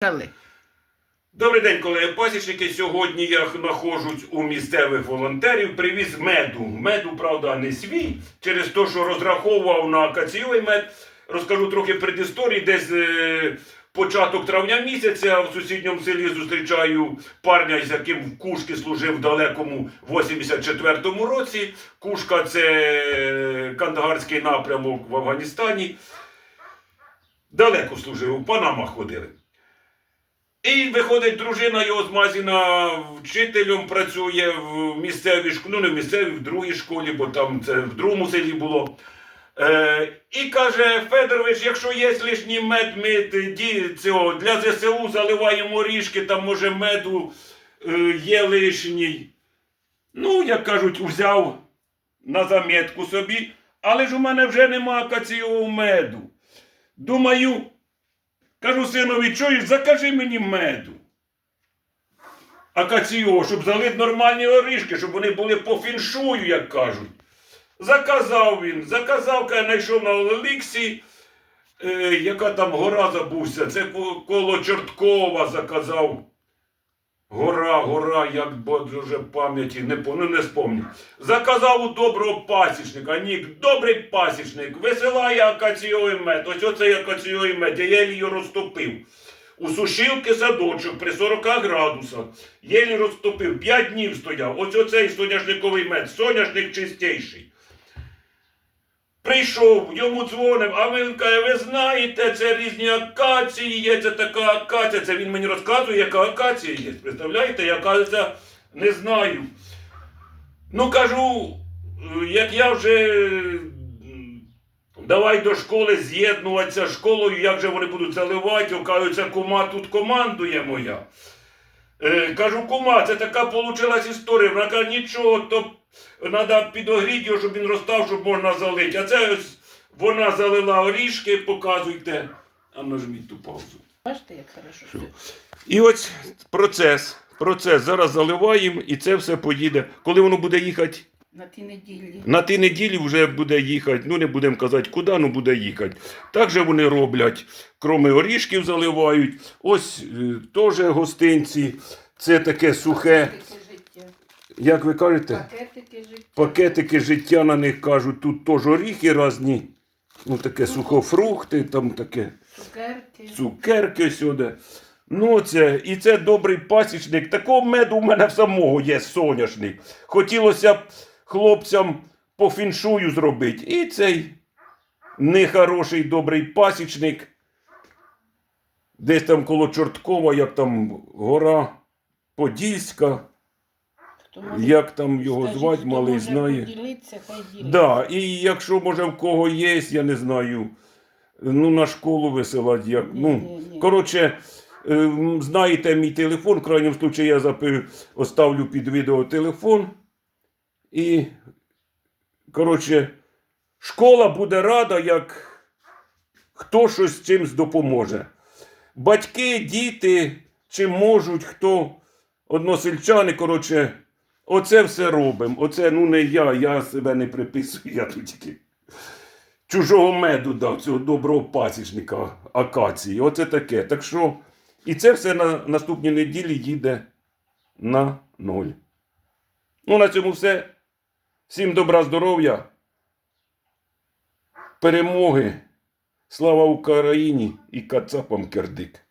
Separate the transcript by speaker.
Speaker 1: Почали.
Speaker 2: Добрий день, колеги пасічники. Сьогодні я знаходжусь у місцевих волонтерів. Привіз меду. Меду, правда, не свій. Через те, що розраховував на акаційовий мед. Розкажу трохи предісторії. Десь е, початок травня місяця в сусідньому селі зустрічаю парня, з яким в Кушки служив в далекому 84-му році. Кушка це е, Кандагарський напрямок в Афганістані. Далеко служив, у Панама ходили. І виходить, дружина його з Мазіна вчителем працює в місцевій школі, ну не в місцевій, в другій школі, бо там це в другому селі було. Е, і каже, Федорович, якщо є лишній мед, ми тоді цього, для ЗСУ заливаємо ріжки, там може меду е, є лишній. Ну, як кажуть, взяв на замітку собі, але ж у мене вже нема акаційового меду. Думаю, Кажу синові, чуєш, закажи мені меду. Акаційого, щоб залити нормальні орішки, щоб вони були по фіншую, як кажуть. Заказав він, заказав, каже, знайшов на Олексі, е, яка там гора забувся, це коло Чорткова заказав. Гора, гора, як вже пам'яті, не, ну, не спомню. Заказав у доброго пасічника. Нік, добрий пасічник, висилає акаційовий мед. Ось оцей акаційовий мед, я єлі розтопив. У сушилки садочок при 40 градусах. Єлі розтопив. П'ять днів стояв. Ось оцей соняшниковий мед. Соняшник чистіший. Прийшов, йому дзвонив, а він каже, ви знаєте, це різні акації є, це така акація. Це він мені розказує, яка акація є. Представляєте, я кажеться, не знаю. Ну кажу, як я вже давай до школи з'єднуватися з школою, як же вони будуть заливати, окажуться, кума тут командує моя. Е, кажу, кума, це така получилась історія. Вона каже, нічого, то треба підогріти його, щоб він розстав, щоб можна залити. А це ось вона залила орішки, показуйте. А нажміть ту паузу.
Speaker 1: Бачите, як хорошо. Все.
Speaker 2: І ось процес. Процес. Зараз заливаємо і це все поїде. Коли воно буде їхати?
Speaker 1: На ті неділі.
Speaker 2: На ті неділі вже буде їхати, ну не будемо казати куди, ну буде їхати. Так же вони роблять, кроме орішків заливають. Ось е, теж гостинці. Це таке сухе. Як ви кажете?
Speaker 1: Пакетики життя.
Speaker 2: Пакетики життя на них кажуть, тут теж оріхи різні. Ну таке сухофрукти, там таке
Speaker 1: Цукерки.
Speaker 2: цукерки сюди. Ну, це, і це добрий пасічник. Такого меду у мене в самого є соняшник. Хотілося б хлопцям по фіншую зробити. І цей нехороший добрий пасічник. Десь там коло Чорткова, як там гора Подільська, як там його
Speaker 1: Скажіть,
Speaker 2: звати,
Speaker 1: хто
Speaker 2: малий
Speaker 1: може
Speaker 2: знає.
Speaker 1: поділитися, хай ділиться.
Speaker 2: Да, і якщо може в кого є, я не знаю, ну на школу висилати. Як, ну,
Speaker 1: ні, ні.
Speaker 2: коротше, е, знаєте мій телефон, в крайньому случаї я запи, оставлю під відео телефон. І, коротше, школа буде рада, як хто щось чимсь допоможе. Батьки, діти, чи можуть, хто односельчани, коротше, оце все робимо. Оце ну не я, я себе не приписую, я тут тільки чужого меду дав, цього доброго пасічника акації. Оце таке. Так що, і це все на наступній неділі їде на ноль. Ну, на цьому все. Всім добра здоров'я. Перемоги. Слава Україні і кацапам кердик.